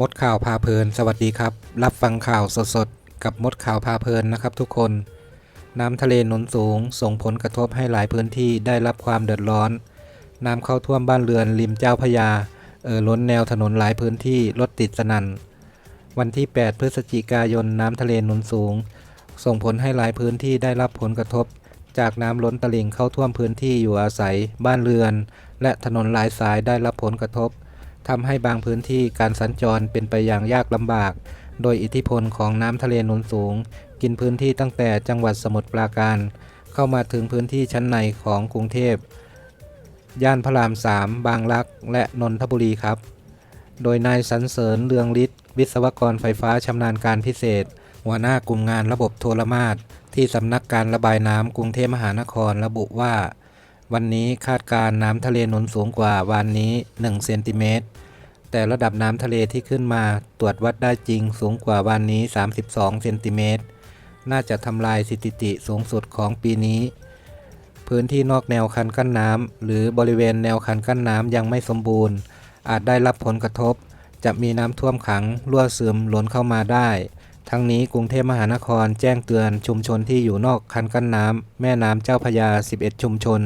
มดข่าวพาเพลิน สวัสดีครับ รับฟังข่าวสดๆ กับมดข่าวพาเพลินนะครับทุกคน น้ำทะเลหนุนสูง ส่งผลกระทบให้หลายพื้นที่ได้รับความเดือดร้อน น้ำเข้าท่วมบ้านเรือนริมเจ้าพยา เอ่อล้นแนวถนนหลายพื้นที่รถติดสนั่น วันที่ 8 พฤศจิกายนน้ำทะเลหนุนสูง ส่งผลให้หลายพื้นที่ได้รับผลกระทบ จากน้ำล้นตลิ่งเข้าท่วมพื้นที่อยู่อาศัย บ้านเรือน และถนนหลายสายได้รับผลกระทบ ทำให้บางพื้นที่การสัญจรเป็นไปอย่างยากลำบาก โดยอิทธิพลของน้ำทะเลหนุนสูง กินพื้นที่ตั้งแต่จังหวัดสมุทรปราการ เข้ามาถึงพื้นที่ชั้นในของกรุงเทพ ย่านพระราม3บางรักและนนทบุรีครับ โดยนายสันเสริญเรืองฤทธิ์วิศวกรไฟฟ้าชำนาญการพิเศษ หัวหน้ากลุ่มงานระบบโทรมาตรที่สำนักการระบายน้ำกรุงเทพมหานครระบุว่า วันนี้คาดการน้ำทะเลหนุนสูงกว่าวันนี้ 1 เซนติเมตร แต่ระดับน้ำทะเลที่ขึ้นมาตรวจวัดได้จริงสูงกว่าวันนี้ 32 เซนติเมตร น่าจะทำลายสถิติสูงสุดของปีนี้ พื้นที่นอกแนวคันกั้นน้ำหรือบริเวณแนวคันกั้นน้ำยังไม่สมบูรณ์ อาจได้รับผลกระทบ จะมีน้ำท่วมขังรั่วซึมล้นเข้ามาได้ ทั้งนี้กรุงเทพมหานครแจ้งเตือนชุมชนที่อยู่นอกคันกั้นน้ำแม่น้ำเจ้าพระยา 11 ชุมชน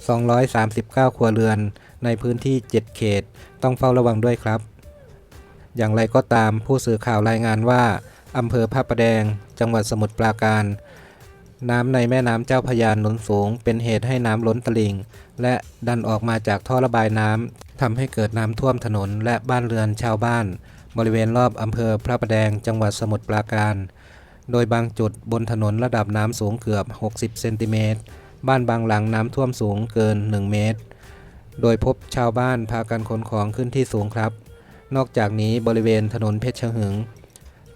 239 ครัวเรือน ในพื้นที่ 7 เขต ต้องเฝ้าระวังด้วยครับ อย่างไรก็ตามผู้สื่อข่าวรายงานว่าอำเภอพระประแดง จังหวัดสมุทรปราการ น้ำในแม่น้ำเจ้าพยาหนุนสูง เป็นเหตุให้น้ำล้นตลิ่ง และดันออกมาจากท่อระบายน้ำทำให้เกิดน้ำท่วมถนนและบ้านเรือนชาวบ้าน บริเวณรอบอำเภอพระประแดง จังหวัดสมุทรปราการ โดยบางจุดบนถนนระดับน้ำสูงเกือบ 60 เซนติเมตร บ้านบางหลังน้ำท่วมสูงเกิน 1 เมตร โดยพบชาวบ้านพากันขนของขึ้นที่สูงครับ นอกจากนี้บริเวณถนนเพชรหึง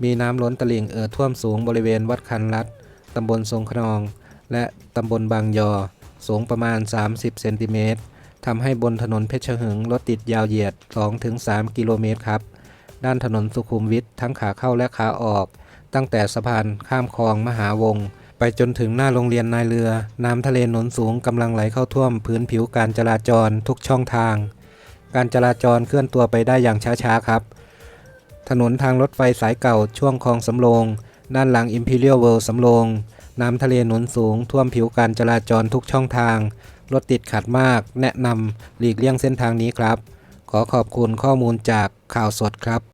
มีน้ำล้นตลิ่งเอ่อท่วมสูงบริเวณวัดคันรัฐตำบลทรงขนอง และตำบลบางยอ สูงประมาณ 30 เซนติเมตรทำให้บนถนนเพชรหึงรถติดยาวเหยียด 2-3 กิโลเมตรครับ ด้านถนนสุขุมวิททั้งขาเข้าและขาออก ตั้งแต่สะพานข้ามคลองมหาวงไป จนถึงหน้าโรงเรียนนายเรือ น้ำทะเลหนุนสูงกำลังไหลเข้าท่วมพื้นผิวการจราจรทุกช่องทาง การจราจรเคลื่อนตัวไปได้อย่างช้าๆครับ ถนนทางรถไฟสายเก่าช่วงคลองสำโรง ด้านหลัง Imperial World สำโรง น้ำทะเลหนุนสูง ท่วมผิวการจราจรทุกช่องทาง รถติดขัดมาก แนะนำหลีกเลี่ยงเส้นทางนี้ครับ ขอขอบคุณข้อมูลจากข่าวสดครับ